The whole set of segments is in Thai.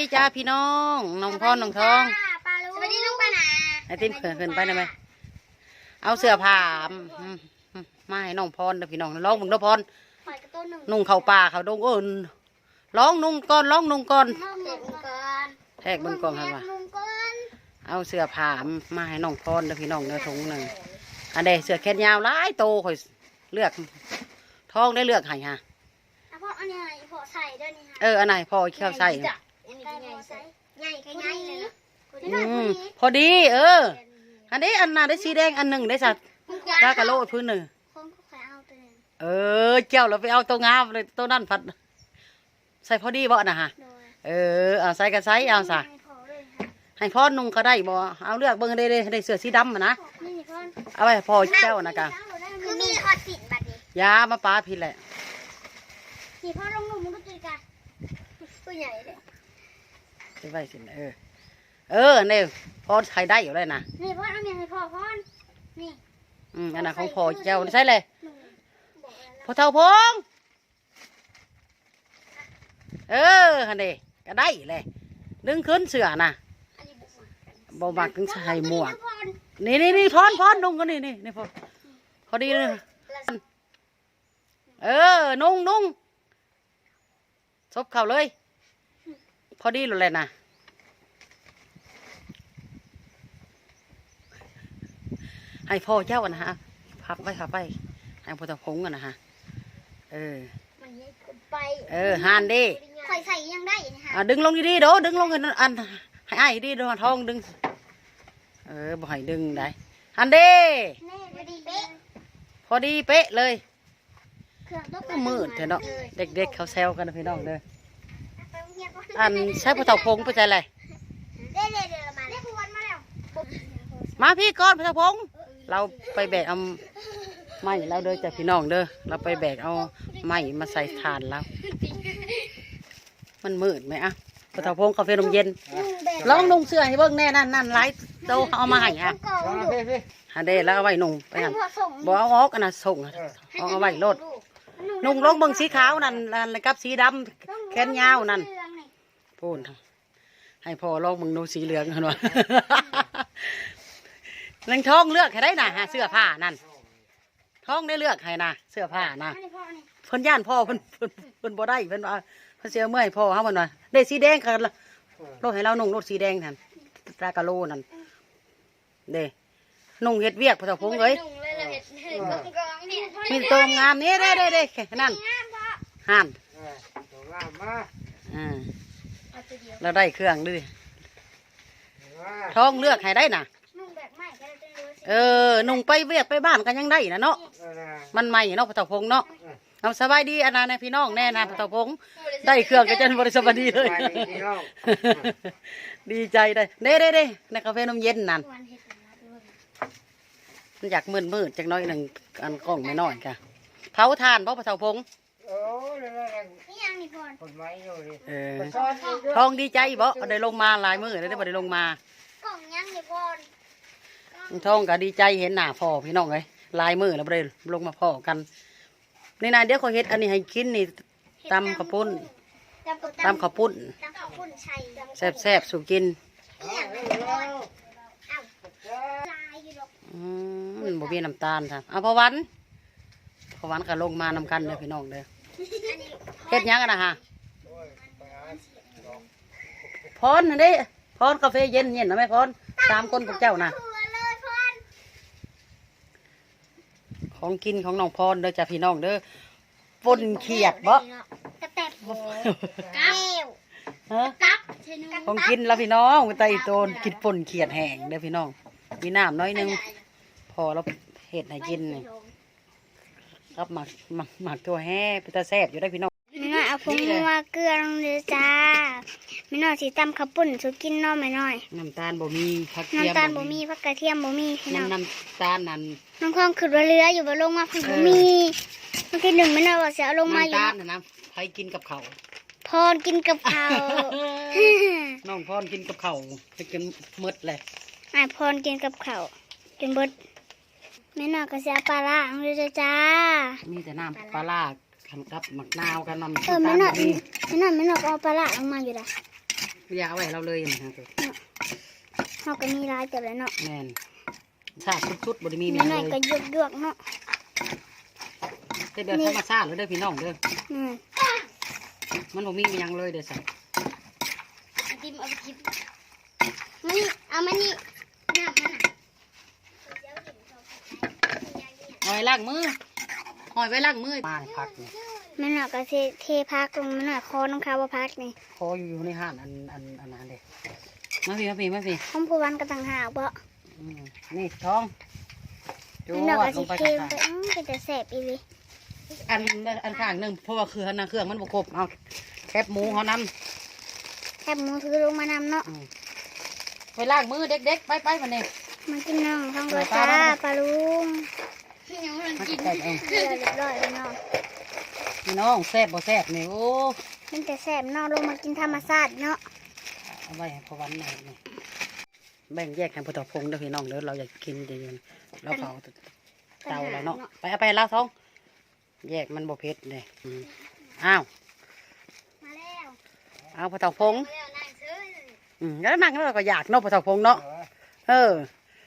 ดีจ้าพี่น้องน้องพ่อน้องทองปลาลูสวัสดีลูกปลาหนาไอติมเขินเขินไปได้ไหมเอาเสื้อผ้าอืมอืมมาให้น้องพรเด้อพี่น้องร้องมึงเด้อพรปล่อยกระต้นหนึ่งนุ่งเข่าป่าเขาดงเอินร้องนุ่งก่อนร้องนุ่งก่อนเด็กก่อนแทกเบิ่งกล่องให้ว่าลุงก่อนเอาเสื้อผ้ามาให้น้องพรเด้อพี่น้องเด้อถุงหนึ่งอันเดเสื้อแขนยาวหลายโตข่อยเลือกทองได้เลือกให้ฮะอะพ่ออันนี้ไงพ่อใส่ด้วยนี่ฮะเอออันไหนพอเข้าใส่ อันนี้ก็ใหญ่ใส่ใหญ่ก็ใหญ่เลยนะอืมพอดี เออ อันนี้อันน่ะได้สีแดงอันหนึ่งได้สัตว์กากะโลพื้นหนึ่งคงก็ขายเอาตัวนึงเออเจ้าเราไปเอาตัวงามเลยตัวนั่นพัด ใส่พอดีบ่นะฮะโดยเออเอาใส่กันใส่เอาซะให้พ่อเลยค่ะให้พ่อนุ่งก็ได้บ่เอาเลือกเบิ่งได้ได้ได้เสื้อสีดำอะนะนี่นี่พ่อเอาไว้ให้พ่อเจ้านะกะคือมีฮอตปิดบัดนี้ยามาป้าพี่แหละนี่พ่อลงหนุ่มมันก็ตีกันตัวใหญ่เลย ไปไว้สิเออ เออเนี่ยพ่อใช้ได้อยู่เลยนะนี่พ่อเอาเมียให้พ่อพ่อนี่อืมอันนั้นของพ่อเจ้าใช่เลยหนุ่มบอกแล้วพ่อเท่าพงเออฮันเดก็ได้เลยดึงขึ้นเสือน่ะอันนี้บุกมาบ่มักถึงใส่หมวกพ่อนี่นี่นี่พรพรนุ่งก็นี่นี่นี่พอพอดีเลยเออ นุ่งนุ่งซบเข่าเลย พอดีเลยนะ ให้พ่อเจ้าอะนะฮะพับไว้พับไว้ให้พ่อตะพงกันนะฮะเออมันใหญ่เกินไปเออหานดิข่อยใส่ยังได้นี่ค่ะอะดึงลงดีๆเด้อดึงลงให้อันให้อ้ายดีเด้อทองดึง เออบ่ให้ดึงได้หันเด้แน่พอดีเป๊ะพอดีเป๊ะเลยเครื่องต้องก็มืดเถอะเนาะเด็กๆเขาแซวกันนะพี่น้องเด้อไปโรงเรียนก่อนอันใช้พระเต่าพงไปใจอะไรเด้เด้เด้มาแล้วพวนมาแล้วมาพี่ก่อนพระเต่าพง เราไปแบกเอาไม้เราเด้อจากพี่น้องเด้อเราไปแบกเอาไม้มาใส่ฐานแล้ว มันมืดไหมอะพระเต่าพงกาแฟนมเย็นลองนุ่งเสื้อให้เบิ่งแน่นั่นนั่นไลฟ์โตเอามาให้อะก่อนอยู่ฮันเด้แล้วเอาไว้นุ่งไปให้หั่นพ่อส่งบ่เอาออกอันน่ะส่งอะเอาเอาไว้โลดนุ่งลงเบิ่งสีขาวนั่นนั่นแล้วกับสีดำแขนยาวนั่นพูนให้พ่อลองมึงดูสีเหลืองกันวะ นังท้องเลือกให้ได้น่ะฮะเสื้อผ้านั่นท้องได้เลือกให้นะเสื้อผ้านะให้พ่อนี่เพิ่นย่านพ่อเพิ่นเพิ่นเพิ่นบ่ได้เพิ่นว่าเพิ่นเสียเมื่อยพ่อเฮาเพิ่นว่าได้สีแดงกันละโลดให้เรานุ่งโลดสีแดงนั่นตากะโลนั่นเด้นุ่งเฮ็ดเวียกพระเจ้าพงเอ้ยนุ่งเลยละเห็ดเห็ดกองๆนี่มีแตัวงามนี่เด้เด้เด้แค่นั่นงามพ่อห่านเออตัวงามมาอ่าเอาตัวเดียวเราได้เครื่องด้วยว่าท้องเลือกให้ได้น่ะ เป็นรู้สิเออนุ่งไปเวียกไปบ้านกันยังได้นะเนาะเออนะมันใหม่เนาะพระเจ้าพงเนาะเอาสบายดีอันนั้นนะพี่น้องแน่นะพระเจ้าพงได้เครื่องก็จะบริสบายดีเลยไปดีน้องดีใจได้เด้เด้เด้ในกาแฟนมเย็นนั่นวันเห็ดนะด้วยมันอยากมืดมืดๆจักหน้อยหนึ่งอันกล้องไม่น้อยค่ะเผาทานเพราะพระเจ้าพงโอ้ยนั่นนั่นนี่ยังนี่พ่อคนไม้อยู่ดิเออมาซ่อนอีกด้วยทองดีใจบ่ได้ลงมาหลายมือได้บ่ได้ลงมา กล่องยังนี่พ่อ ทองก็ดีใจเห็นหน้าพ่อพี่น้องเลยหลายมือแล้วบ่ได้ลงมาพ่อกันนี่นะเดี๋ยวขอยเฮ็ดอันนี้ให้กินนี่ตำข้าวปุ้นตำกับตำข้าวปุ้นตำข้าวปุ้นใส่แซ่บๆสู่กินนี่ยังนี่พ่ออ้าวลายอยู่ดอกอืมมันบ่มีน้ำตาลครับเอาพอวันพอวันก็ลงมานำกันเลยพี่น้องเด้ออันนี้เฮ็ดหยังกันนะฮะโอ้ยไปหาพรนั่นเด้พรกาแฟเย็นเย็นนะแม่พรตามคนพวกเจ้านะ ถั่วเลยพ่อ ของกินของน้องพรเด้อจ้ะพี่น้องเด้อปนเขียดบ่กระแตบกับฮะกับของกินแล้วพี่น้องไปไตโตนกินปนเขียดแห้งเด้อพี่น้อง มีน้ำน้อยหนึง พอเราเฮ็ดให้กินนี่ครับหมักหมักหมักตัวแห่ไปตาแซ่บอยู่ได้อพี่น้องไม่น้อย เอาผงนัวเกลือลงเลยจ้าไม่น้อยสีตำข้าวปุ้นสุกินเน้อไม่น้อยน้ำตาลบ่มีผักเทียมน้ำตาลบ่มีผักกระเทียมบ่มีพี่น้องน้ำน้ำตาลนั่นน้องคองขึ้นว่าเรืออยู่บ่ลงมาเพิ่งบ่มีบางทีหนึ่งไม่น้อยว่าจะเอาลงมาอน้ำยู่ตาลน่ะนะใครกินกับเขาวพรกินกับข้าวน้องพรกินกับเขาวไปกินหมดเลยไอ้พรกินกับข้าวกินเบิดแม่น้อยก็จะเอาปลาล่างเลยจ้า มีแต่น้ำปลาร้า กันกับหมักนาวกันน้ำเออแม่ตาลน้อยบ่มีแม่น้อยแม่น้อยก็เอาปลาล่างลงมาอยู่ละอย่าเอาไว้เราเลยนะเฮาก็มีหลายเติบแล้วเนาะแม่นชาติชุดๆบ่ได้มีมีเมียหน่อยเลก็ยยวกๆเนาะเฮ็ดแบบธรรมชาติเลยเด้อพี่น้องเด้ออืมมันบ่มีเมียงเลยเด้อสัติมเอาไปทิปมานี่เอามานี่น้ำมันน่ะหอยล้างมือหอยไว้ล้างมือมาพักนี่ แม่หน่อยก็เทเทพักลงแม่หน่อยคอน้ำคาวว่าพักนี่พออยู่ในห้านอันอันอันนั้นเด้มาพี่มาพี่มาพี่ห้องผู้วันก็ต่างหากบ่อืมนี่ท้องจแม่หน่อยวดก็ลสิงไปเทข้างไปอื้อเป็นแต่แสบอีหลีๆอันอันข้างหนึงเพราะว่าคืออันนั้นเครื่องมันบ่ครบเอาแคบหมูเขานำ แคบหมูถือลงมานำเนาะอืมไปล้างมือเด็กๆ ไปไปมาเนี่ยมากินน้องท้องเอรอถจ้าตามมาปลาลุงมากินแต่เองเรียบร้อยแล้วเนาะ พี่น้องแซ่บบ่แซ่บนี่โอ้มันแต่แสบเนาะลงมากินธรรมชาติเนาะเอาไว้ให้พอวันหน่อยนี่แบ่งแยกให้พอตอพงเด้อพี่น้องเด้อเราอยากกินเดี๋ยวนี้เราเผาเตาแล้วเนาะไปเอาไปลาท้อง แยกมันบ่เผ็ดเลยอืมอ้าวมาแล้วเอาพอตอพงมาแล้วนายซื้ออืมแล้วนั่งแล้วเราก็อยากเนาะพอตอพงเนาะเออ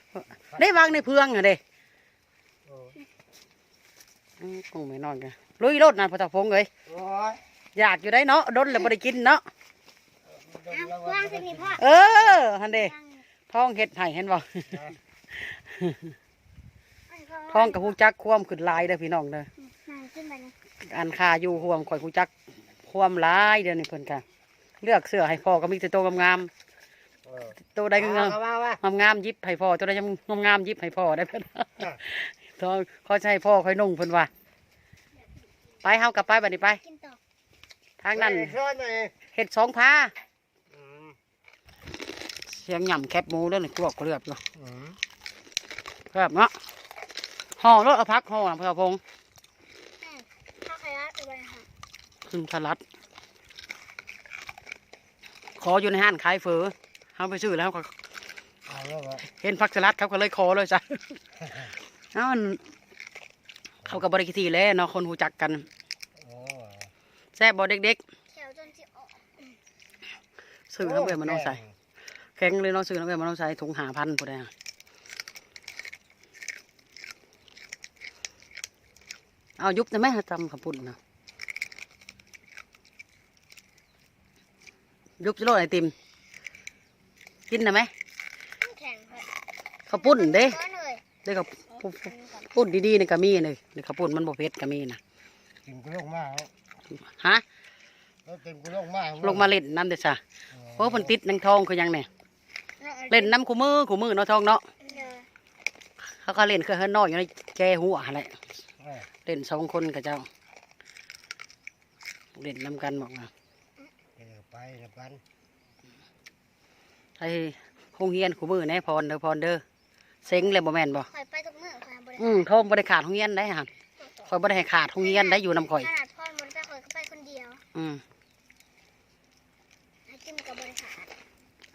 เออได้วางในเพืองอะเด้โอ้ อืมคงไม่นอนกันลุยรถนะพอตอพงเลยโอ้ยอยากอยู่ได้เนาะดนแล้วบ่ได้กินเนาะเอาวางสินี่พ่อเออฮันเด้ท้องเฮ็ดให้เห็นบ่ท้องกับฮู้จักความขึ้นลายเด้อพี่น้องเด้อนายขึ้นไปนะอันคาอยู่ห่วงข่อยฮู้จักความลายเดี๋ยวนี้เพิ่นก็เลือกเสื้อให้พ่อก็มีแต่โตวงามเออๆโตวใดก็งามเอามาว่างามๆหยิบให้พ่อตัวใดงามๆหยิบให้พ่อได้เพิ่น ท้องเขาใช้พ่อค่อยนุ่งเพิ่นว่าไปเฮากลับไปบัดนี้ไป กินต่อทางนั้นเออซ้อนเองเฮ็ดสองผ้าอืมเสียงหย่ำแคบหมูเด้อนี่กรอกเกลือบอยู่อืมเกลือบเนาะห่อรถเอาพักห่อนะพ่อพงษ์ข้าวไข่รัดเอาไปค่ะขึ้นสลัดขออยู่ในห้านขายเฟอเขาไปซื้อแล้วเขาก็เอาแล้ววะเห็นผักสลัดเขาก็เลยขอเลยจ้ะเอ้ามันเขากับบริกิทีแล้วเนาะคนหูจักกันโอ้แซ่บบอเด็กเขียวจนสิออกๆซื้อน้ำเบื่อมันเอาใส่แข็งเลยเนาะซื้อน้ำเบื่อมันเอาใส่ถุงหาพันผู้ใดอะเอายุบได้ไหมจำขับปุ่นนะยุบจะโลดไอติม กินได้ไหมแข็งค่ะข้าวปุ้นเด้ร้อนเลยเด้ข้าว ปุ้นดีๆนี่ก็มีเลยนี่ข้าวปุ้นมันบ่เผ็ดก็มีนะกินกูลงมาแล้วฮะแล้วเต็มกูลงมาลงมาเล่นน้ำเด้อจ้ะโอ้เพิ่นติดนังทองคือยังเนี่ยเล่นน้ำคู่มือคู่มือเนาะทองเนาะเด้อเขาก็เล่นเครื่องเฮือนนอยอยู่ในแจหัวอะไรเล่นสองคนกับเจ้า เล่นน้ำกันบอกนะไปแล้วกันไอ้โรงเรียนคู่มือแน่พรเด้อพรเด้อ เซ็งเลยบ่แม่นบ่ข่อยไปกับมือข่อยบ่ได้อืมทองบ่ได้ขาดโรงเรียนได้ฮะข่อยบ่ได้ให้ขาดโรงเรียนได้อยู่นำข่อย ขนาดพ่อบ่ได้ไปข่อยก็ไปคนเดียวอืมไอ้จิ้มกับบริขาด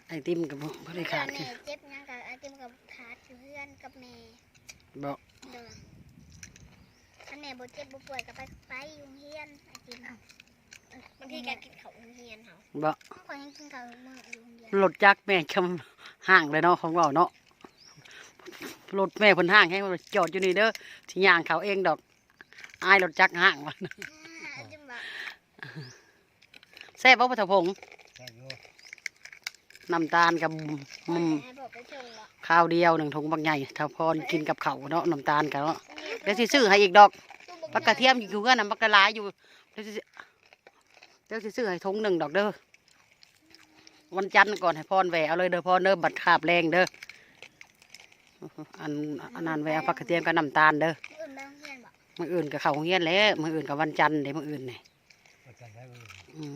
ไอ้ติมก็บ่บ่ได้ขาดแม่เจ็บหยังกับไอ้จิ้มกับขาดอยู่เพื่อนกับแม่บ่เด้อถ้าแม่บ่เจ็บบ่ป่วยก็ไปไปอยู่โรงเรียนไอ้จิ้มบางทีก็กินข้าวโรงเรียนเฮาบ่ข่อยยังกินข้าวมื้ออยู่โรงเรียนรถจักรแม่คำห่างเลยเนาะของเราเนาะ รถแม่เพิ่นห่างให้มันจอดอยู่นี่เด้อสิย่างเขาเองดอกอายรถจักรห่างว่ะไอ้จิ้มว่าแซ่บบ่ปะทพงษ์แค่อยู่น้ำตาลกับอืมให้บอกไปเชิญละข้าวเดียวหนึ่งถุงบางใหญ่ถ้าพรกินกับข้าวเนาะน้ำตาลกันเนาะเดี๋ยวสิซื้อให้อีกดอกปักกระเทียมอยู่เพื่อนน้ำปักกระหลายอยู่เดี๋ยวสิเดี๋ยวสิซื้อให้ถุงหนึ่งดอกเด้อวันจันทร์ก่อนให้พรแหวเอาเลยเด้อพรเด้อบัตรขาบแรงเด้อ อันอันนั้นแหวเอาปักกระเทียมกับน้ำตาลเด้ออื่นไปโรงเรียนบอกมืออื่นกับข้าวเฮียนแหล้วมืออื่นกับวันจันทร์เด้มืออื่นนี่ก็จะได้เอออืม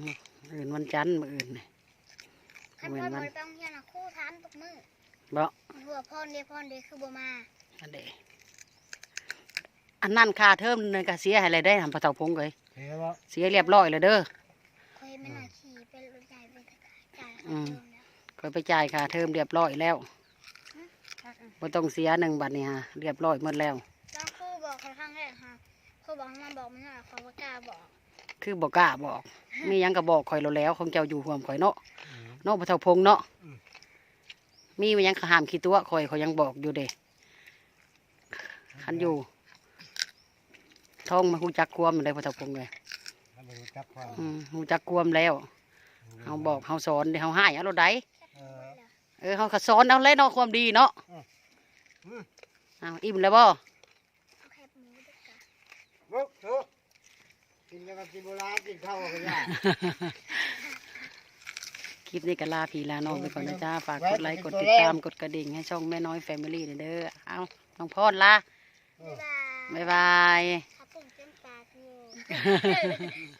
มื้ออื่นวันจันทร์มืออื่นนี่คันพ่อบ่ได้ไปโรงเรียนน่ะครู่ทานทุกมื้อบ่หัวพ่อเด้พ่อเด้คือบ่มาอันเดอันนั้นค่าเทอมนึงก็เสียให้เลยได้ทำปะเต่าพงเลยเห็นบ่เสียเรียบร้อยเลยเด้อเคยไม่น่าขี่ไปรถใหญ่ไปจ่ายค่าอืมเทอมแล้วก็ไปจ่ายค่าเทอมเรียบร้อยแล้ว บ่ต้องเสียหนึ่งบาทนี่ฮะเรียบร้อยหมดแล้ว แล้วครูบอกครั้งแรกค่ะครูบอกให้มาบอกมันหน่อยเขาบ่กล้าบอก คือบอกกล้าบอก มีหยังก็บอกข่อยเราแล้วของเจ้าอยู่ห่วมข่อยเนาะเนาะพระเฒ่าพงเนาะมีมันยังขหามขี้ตัวคอยเขายังบอกอยู่เด้คันอยู่ท้องมาหูจักความเลยพระเฒ่าพงเลยถ้าไม่รู้จักความอืมหูจักความแล้วเฮาบอกเฮาสอนเดี๋ยวเฮาให้เอาเราได้ เออ เออเฮาก็สอนเอาเลยเนาะความดีเนาะอืมเอาอิ่มแล้วบ่เอาแคบหมูด้วยกันลุกเถอะกินกันกับกินโบราณกินข้าวกันยากคลิปนี้ก็ลาพี่ลาน้องไปก่อนนะจ้าฝากกดไลค์กดติดตามกดกระดิ่งให้ช่องแม่น้อยแฟมิลี่เด้อเอาน้องพอดลาเออบ๊ายบาย บ๊ายบายถ้าปุ่มเต็มปากอยู่